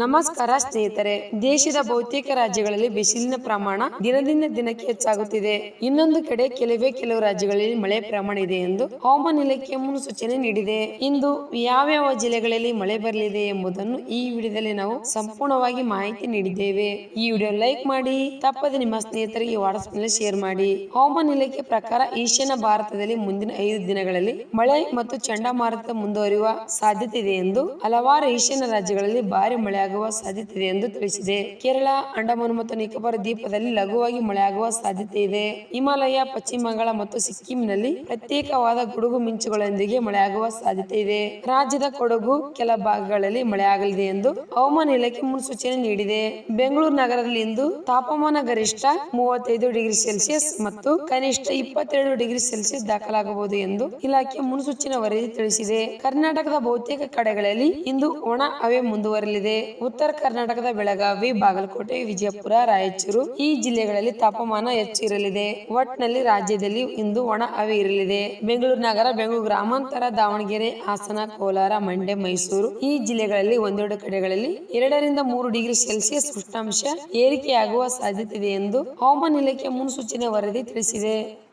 ನಮಸ್ಕಾರ ಸ್ನೇಹಿತರೆ, ದೇಶದ ಬಹುತೇಕ ರಾಜ್ಯಗಳಲ್ಲಿ ಬಿಸಿಲಿನ ಪ್ರಮಾಣ ದಿನದಿಂದ ದಿನಕ್ಕೆ ಹೆಚ್ಚಾಗುತ್ತಿದೆ. ಇನ್ನೊಂದು ಕಡೆ ಕೆಲವೇ ಕೆಲವು ರಾಜ್ಯಗಳಲ್ಲಿ ಮಳೆ ಪ್ರಮಾಣ ಇದೆ ಎಂದು ಹವಾಮಾನ ಇಲಾಖೆ ಮುನ್ಸೂಚನೆ ನೀಡಿದೆ. ಇಂದು ಯಾವ್ಯಾವ ಜಿಲ್ಲೆಗಳಲ್ಲಿ ಮಳೆ ಬರಲಿದೆ ಎಂಬುದನ್ನು ಈ ವಿಡಿಯೋದಲ್ಲಿ ನಾವು ಸಂಪೂರ್ಣವಾಗಿ ಮಾಹಿತಿ ನೀಡಿದ್ದೇವೆ. ಈ ವಿಡಿಯೋ ಲೈಕ್ ಮಾಡಿ, ತಪ್ಪದೆ ನಿಮ್ಮ ಸ್ನೇಹಿತರಿಗೆ ವಾಟ್ಸ್ಆಪ್ನಲ್ಲಿ ಶೇರ್ ಮಾಡಿ. ಹವಾಮಾನ ಇಲಾಖೆ ಪ್ರಕಾರ ಈಶಾನ್ಯ ಭಾರತದಲ್ಲಿ ಮುಂದಿನ ಐದು ದಿನಗಳಲ್ಲಿ ಮಳೆ ಮತ್ತು ಚಂಡಮಾರುತ ಮುಂದುವರಿಯುವ ಸಾಧ್ಯತೆ ಇದೆ ಎಂದು ಹಲವಾರು ಈಶಾನ್ಯ ರಾಜ್ಯಗಳಲ್ಲಿ ಭಾರಿ ಮಳೆಯಾಗುವ ಸಾಧ್ಯತೆ ಇದೆ ಎಂದು ತಿಳಿಸಿದೆ. ಕೇರಳ, ಅಂಡಮಾನ್ ಮತ್ತು ನಿಕೋಬಾರ್ ದ್ವೀಪದಲ್ಲಿ ಲಘುವಾಗಿ ಮಳೆಯಾಗುವ ಸಾಧ್ಯತೆ ಇದೆ ಹಿಮಾಲಯ, ಪಶ್ಚಿಮ ಬಂಗಾಳ ಮತ್ತು ಸಿಕ್ಕಿಂನಲ್ಲಿ ಪ್ರತ್ಯೇಕವಾದ ಗುಡುಗು ಮಿಂಚುಗಳೊಂದಿಗೆ ಮಳೆಯಾಗುವ ಸಾಧ್ಯತೆ ಇದೆ ರಾಜ್ಯದ ಕೊಡಗು ಕೆಲ ಭಾಗಗಳಲ್ಲಿ ಮಳೆಯಾಗಲಿದೆ ಎಂದು ಹವಾಮಾನ ಇಲಾಖೆ ಮುನ್ಸೂಚನೆ ನೀಡಿದೆ. ಬೆಂಗಳೂರು ನಗರದಲ್ಲಿ ಇಂದು ತಾಪಮಾನ ಗರಿಷ್ಠ ಮೂವತ್ತೈದು ಡಿಗ್ರಿ ಸೆಲ್ಸಿಯಸ್ ಮತ್ತು ಕನಿಷ್ಠ ಇಪ್ಪತ್ತೆರಡು ಡಿಗ್ರಿ ಸೆಲ್ಸಿಯಸ್ ದಾಖಲಾಗಬಹುದು ಎಂದು ಇಲಾಖೆ ಮುನ್ಸೂಚನೆ ವರದಿ ತಿಳಿಸಿದೆ. ಕರ್ನಾಟಕದ ಬಹುತೇಕ ಕಡೆಗಳಲ್ಲಿ ಇಂದು ಒಣ ಹವೆ ಮುಂದುವರಲಿದೆ ಉತ್ತರ ಕರ್ನಾಟಕದ ಬೆಳಗಾವಿ, ಬಾಗಲಕೋಟೆ, ವಿಜಯಪುರ, ರಾಯಚೂರು ಈ ಜಿಲ್ಲೆಗಳಲ್ಲಿ ತಾಪಮಾನ ಹೆಚ್ಚಿರಲಿದೆ ಒಟ್ನಲ್ಲಿ ರಾಜ್ಯದಲ್ಲಿ ಇಂದು ಒಣ ಹವೆ ಇರಲಿದೆ. ಬೆಂಗಳೂರು ನಗರ, ಬೆಂಗಳೂರು ಗ್ರಾಮಾಂತರ, ದಾವಣಗೆರೆ, ಹಾಸನ, ಕೋಲಾರ, ಮಂಡ್ಯ, ಮೈಸೂರು ಈ ಜಿಲ್ಲೆಗಳಲ್ಲಿ ಒಂದೆರಡು ಕಡೆಗಳಲ್ಲಿ ಎರಡರಿಂದ ಮೂರು ಡಿಗ್ರಿ ಸೆಲ್ಸಿಯಸ್ ಉಷ್ಣಾಂಶ ಏರಿಕೆಯಾಗುವ ಸಾಧ್ಯತೆ ಇದೆ ಎಂದು ಹವಾಮಾನ ಇಲಾಖೆ ಮುನ್ಸೂಚನೆ ವರದಿ ತಿಳಿಸಿದೆ.